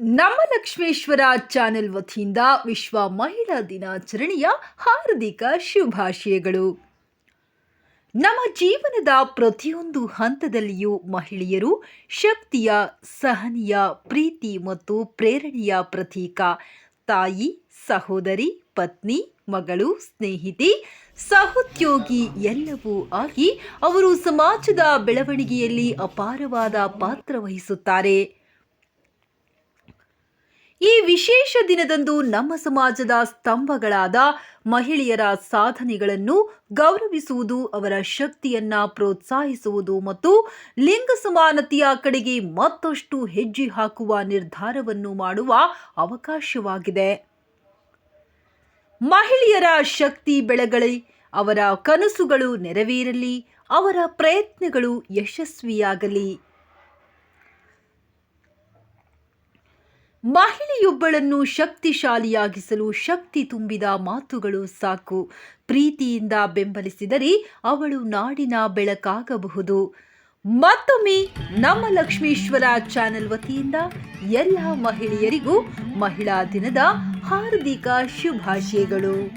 ನಮ್ಮ ಲಕ್ಷ್ಮೇಶ್ವರ ಚಾನೆಲ್ ವತಿಯಿಂದ ವಿಶ್ವ ಮಹಿಳಾ ದಿನಾಚರಣೆಯ ಹಾರ್ದಿಕ ಶುಭಾಶಯಗಳು. ನಮ್ಮ ಜೀವನದ ಪ್ರತಿಯೊಂದು ಹಂತದಲ್ಲಿಯೂ ಮಹಿಳೆಯರು ಶಕ್ತಿಯ, ಸಹನೀಯ, ಪ್ರೀತಿ ಮತ್ತು ಪ್ರೇರಣೆಯ ಪ್ರತೀಕ. ತಾಯಿ, ಸಹೋದರಿ, ಪತ್ನಿ, ಮಗಳು, ಸ್ನೇಹಿತೆ, ಸಹೋದ್ಯೋಗಿ ಎಲ್ಲವೂ ಆಗಿ ಅವರು ಸಮಾಜದ ಬೆಳವಣಿಗೆಯಲ್ಲಿ ಅಪಾರವಾದ ಪಾತ್ರ ವಹಿಸುತ್ತಾರೆ. ಈ ವಿಶೇಷ ದಿನದಂದು ನಮ್ಮ ಸಮಾಜದ ಸ್ತಂಭಗಳಾದ ಮಹಿಳೆಯರ ಸಾಧನೆಗಳನ್ನು ಗೌರವಿಸುವುದು, ಅವರ ಶಕ್ತಿಯನ್ನ ಪ್ರೋತ್ಸಾಹಿಸುವುದು ಮತ್ತು ಲಿಂಗ ಸಮಾನತೆಯ ಕಡೆಗೆ ಮತ್ತಷ್ಟು ಹೆಜ್ಜೆ ಹಾಕುವ ನಿರ್ಧಾರವನ್ನು ಮಾಡುವ ಅವಕಾಶವಾಗಿದೆ. ಮಹಿಳೆಯರ ಶಕ್ತಿ ಬೆಳಗಳಿ ಅವರ ಕನಸುಗಳು ನೆರವೇರಲಿ, ಅವರ ಪ್ರಯತ್ನಗಳು ಯಶಸ್ವಿಯಾಗಲಿ. ಮಹಿಳೆಯೊಬ್ಬಳನ್ನು ಶಕ್ತಿಶಾಲಿಯಾಗಿಸಲು ಶಕ್ತಿ ತುಂಬಿದ ಮಾತುಗಳು ಸಾಕು. ಪ್ರೀತಿಯಿಂದ ಬೆಂಬಲಿಸಿದರೆ ಅವಳು ನಾಡಿನ ಬೆಳಕಾಗಬಹುದು. ಮತ್ತೊಮ್ಮೆ ನಮ್ಮ ಲಕ್ಷ್ಮೀಶ್ವರ ಚಾನೆಲ್ ವತಿಯಿಂದ ಎಲ್ಲ ಮಹಿಳೆಯರಿಗೂ ಮಹಿಳಾ ದಿನದ ಹಾರ್ದಿಕ ಶುಭಾಶಯಗಳು.